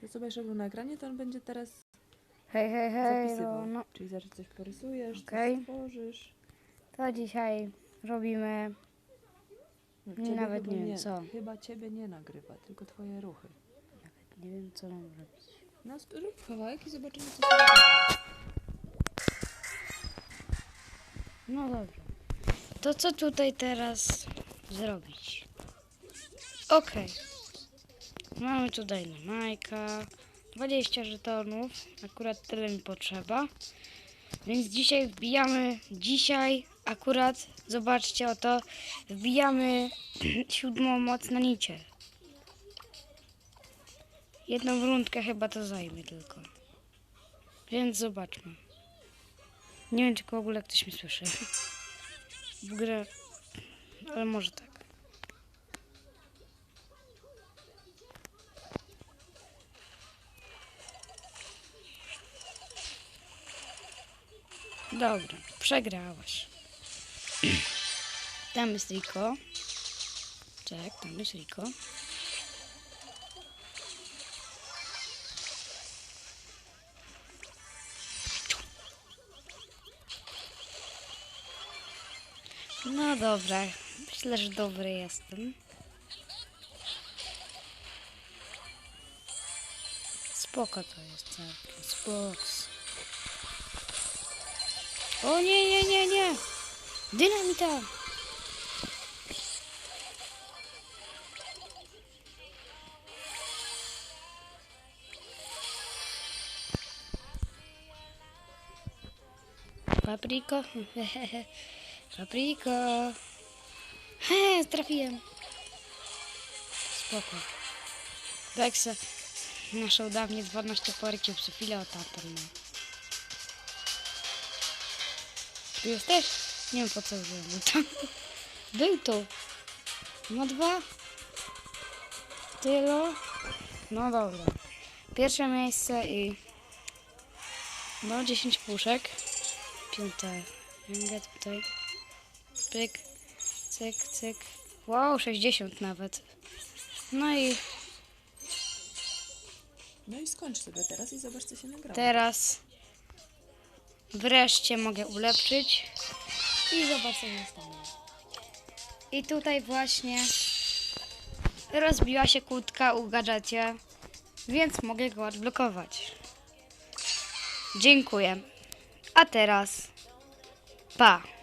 To co będziesz robił na ekranie, to on będzie teraz Hej, hej, hej, zapisywał. no, no. Czyli zaraz coś porysujesz, Okej. coś stworzysz. To dzisiaj robimy... No, ciebie nawet chyba nie wiem, co. Chyba ciebie nie nagrywa, tylko twoje ruchy. Nie wiem, co mam robić. No sp- rób kawałek i zobaczymy co się. No dobrze. To co tutaj teraz zrobić? Okej. Mamy tutaj na Majka 20 żetonów. Akurat tyle mi potrzeba. Więc dzisiaj wbijamy, dzisiaj akurat, zobaczcie oto, wbijamy siódmą moc na nicie. Jedną rundkę chyba to zajmie tylko. Więc zobaczmy. Nie wiem, czy w ogóle ktoś mnie słyszy. W grę. Ale może tak. Dobra, przegrałaś. Tam jest Riko. Tak, tam jest Riko. No dobra, myślę, że dobry jestem. Spoko to jest całkiem, spoks. O nie, nie, nie, nie! Dynamita! Paprika? Paprika! He, trafiłem. Spoko. Beksa naszą dawniej 12 parki psyfila tamten ma. Tu jesteś? Nie wiem po co był tam. Był tu. Ma dwa. Tyle. No dobra. Pierwsze miejsce i no 10 puszek. Piąte. Ręgę tutaj. Pyk. Cyk, cyk. Wow, 60 nawet. No i No i skończ sobie teraz i zobacz co się nagrało. teraz wreszcie mogę ulepszyć. I zobacz co się stanie. I tutaj właśnie rozbiła się kłódka u gadżecie, więc mogę go odblokować. Dziękuję. A teraz pa.